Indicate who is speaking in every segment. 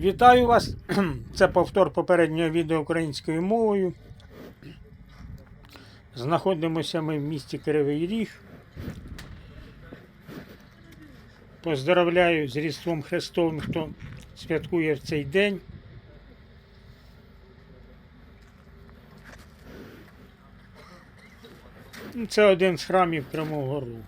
Speaker 1: Вітаю вас! Це повтор попереднього відео українською мовою. Знаходимося ми в місті Кривий Ріг. Поздравляю з Різдвом Христовим, хто святкує в цей день. Це один з храмів Кривого Рогу.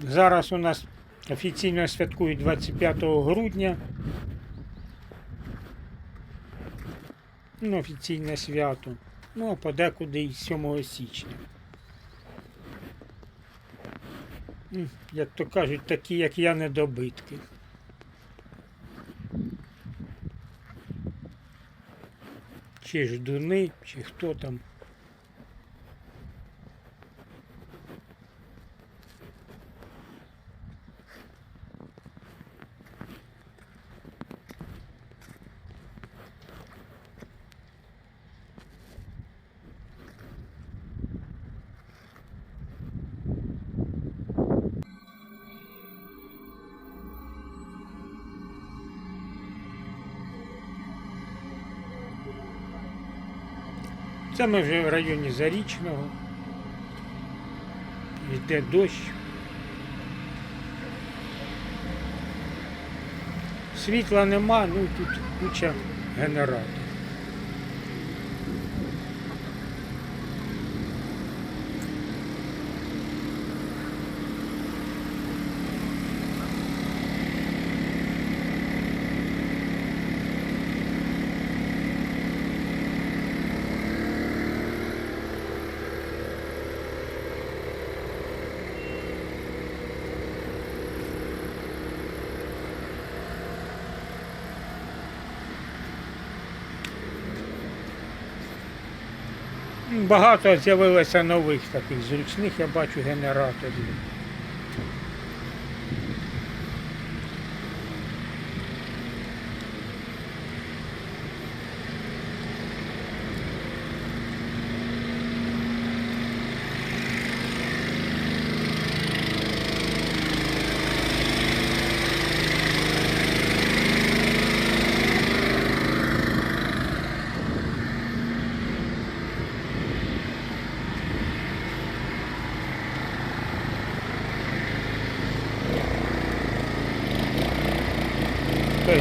Speaker 1: Зараз у нас офіційно святкують 25 грудня. Ну, офіційне свято. Ну, а подекуди і 7 січня. Як то кажуть, такі, як я, недобитки. Чи ждуни, чи хто там. Це ми вже в районі Зарічного. Йде дощ. Світла нема, ну тут куча генераторів. Багато з'явилося нових таких зручних, я бачу, генераторів.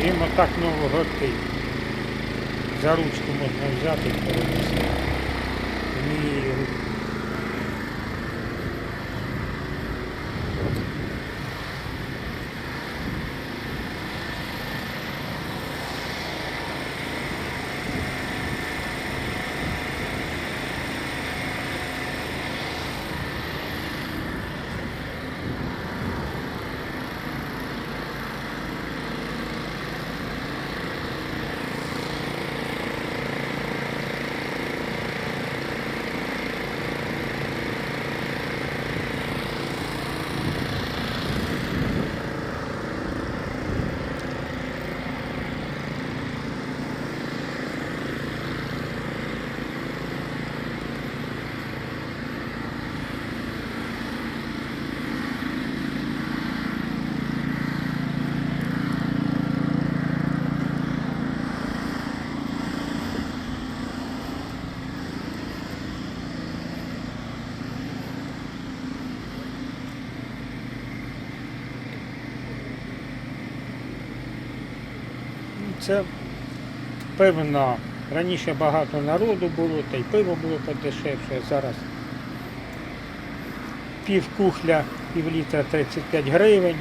Speaker 1: Скажімо так, нового типу. За ручку можна взяти і перенести. Це певно. Раніше багато народу було, та й пиво було подешевше, зараз пів кухля, пів літра 35 гривень,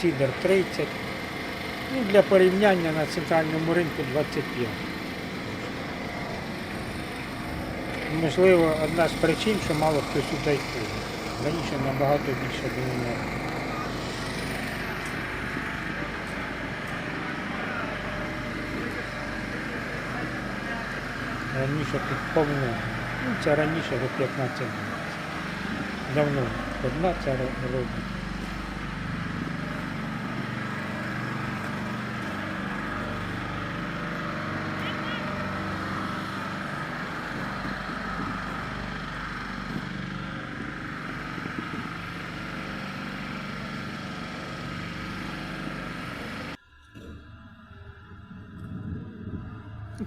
Speaker 1: сідер 30. Ну, для порівняння на центральному ринку 25. Можливо, одна з причин, що мало хто сюди йде. Раніше набагато більше було Раніше тут повно. Ну, це раніше до 15 років. Давно одна це ро- робить.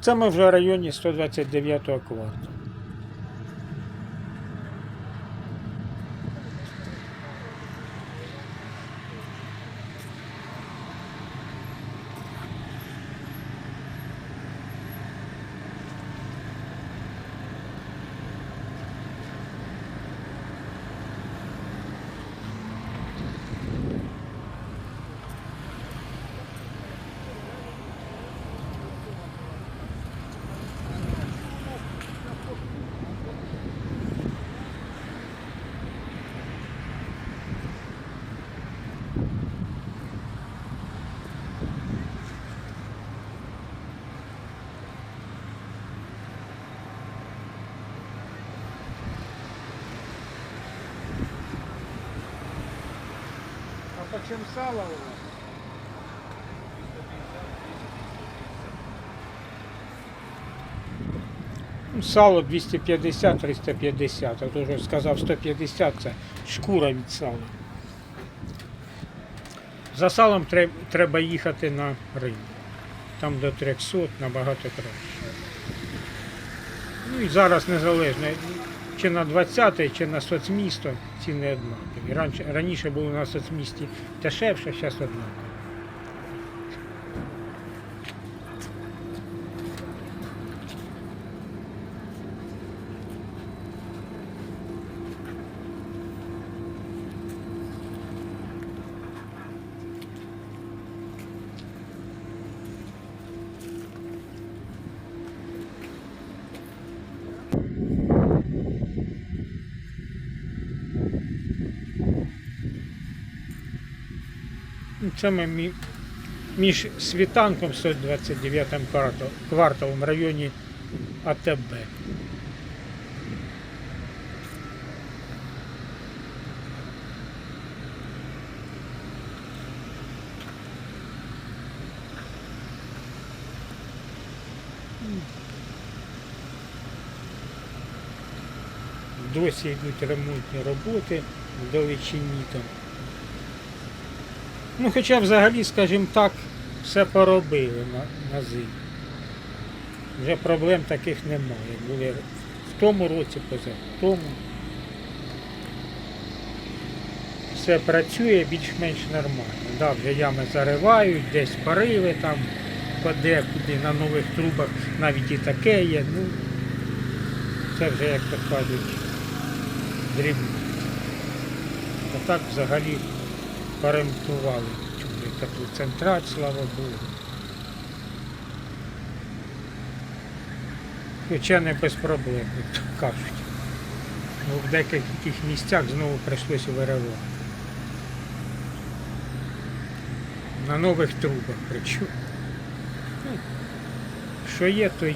Speaker 1: Це ми вже в районі 129 кварталу. Почем сало у вас? Ну, Сало 250-350, а то вже сказав 150 це шкура від сала. За салом треб- треба їхати на ринок. Там до 300 набагато краще. Ну і зараз незалежно, чи на 20 чи на соцмісто ціни однакові. Раніше, було на соцмісті дешевше, зараз однаково. Ну, Це ми між світанком 129 квартал- кварталом в районі АТБ. Досі йдуть ремонтні роботи в Долечині там. Ну, хоча взагалі, скажімо так, все поробили на, на зиму. Вже проблем таких немає. Були в тому році, поза в тому. Все працює більш-менш нормально. Да, вже ями заривають, десь пориви там, подекуди, на нових трубах навіть і таке є. Ну, це вже, як то кажуть, дрібно. А так взагалі поремонтували чули теплоцентраль, слава Богу. Хоча не без проблем, як кажуть. Бо в деяких місцях знову прийшлося виривати. На нових трубах причому. Ну, що є, то є.